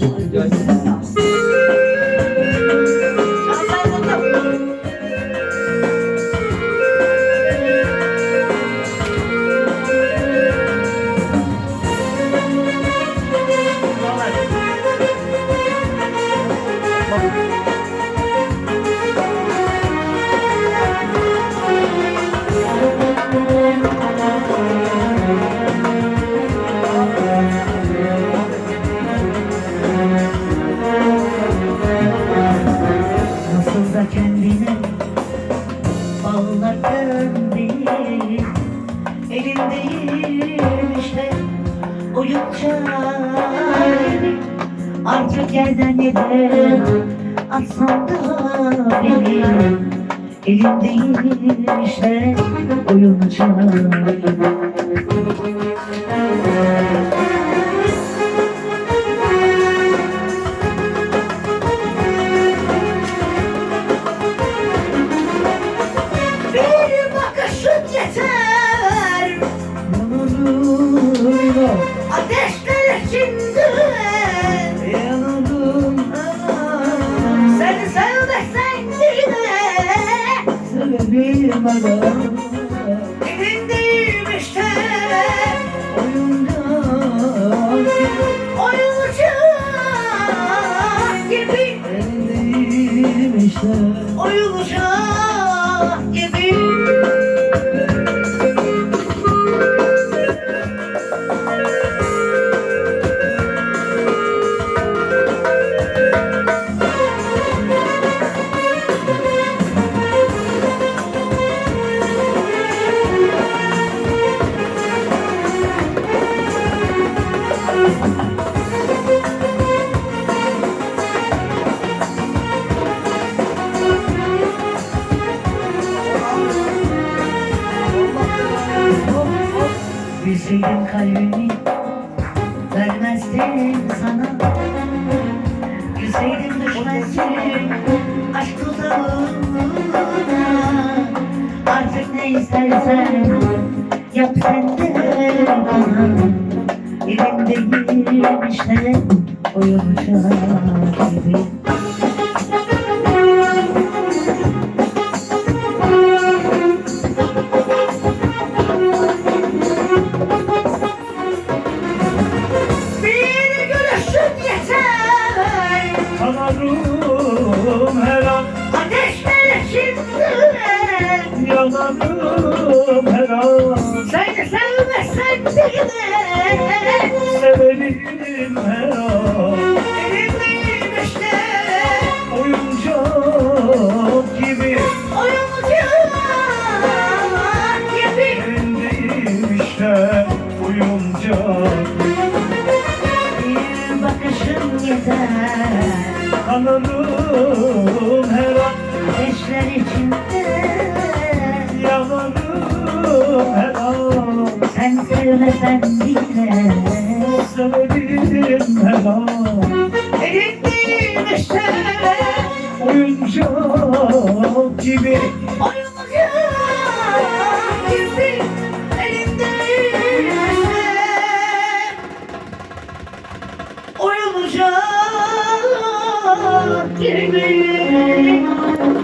这叫 bağladın beni Elimdeyim işte gibi Artık yerden yere atsan da beni Elimdeyim işte oyuncak adam. Elindeyim işte Oyuncak Oyuncak gibi elindeyim işte. Oyuncak gibi Bilseydim kalbimi vermezdim sana. Bilseydim düşmezdim aşk tuzağına Artık ne istersen yap sen de bana. Elimdeyim işte oyuncak gibi yeter Kanarım her an, Ateşler içinde yanarım her an. Seni sevmesen bile Severim her an. Elimdeyim işte Oyuncak gibi Oyuncak gibi elindeyim işte. Oyuncak Bir bakışın yeter Kalırım her an Eşler içinde. Yanarım her an Sen sevmesen bile. Sevdim her an. Elimdeyim Oyuncak gibi. Oyuncak gibi. Elimdeyim işte Oyuncak. Give me.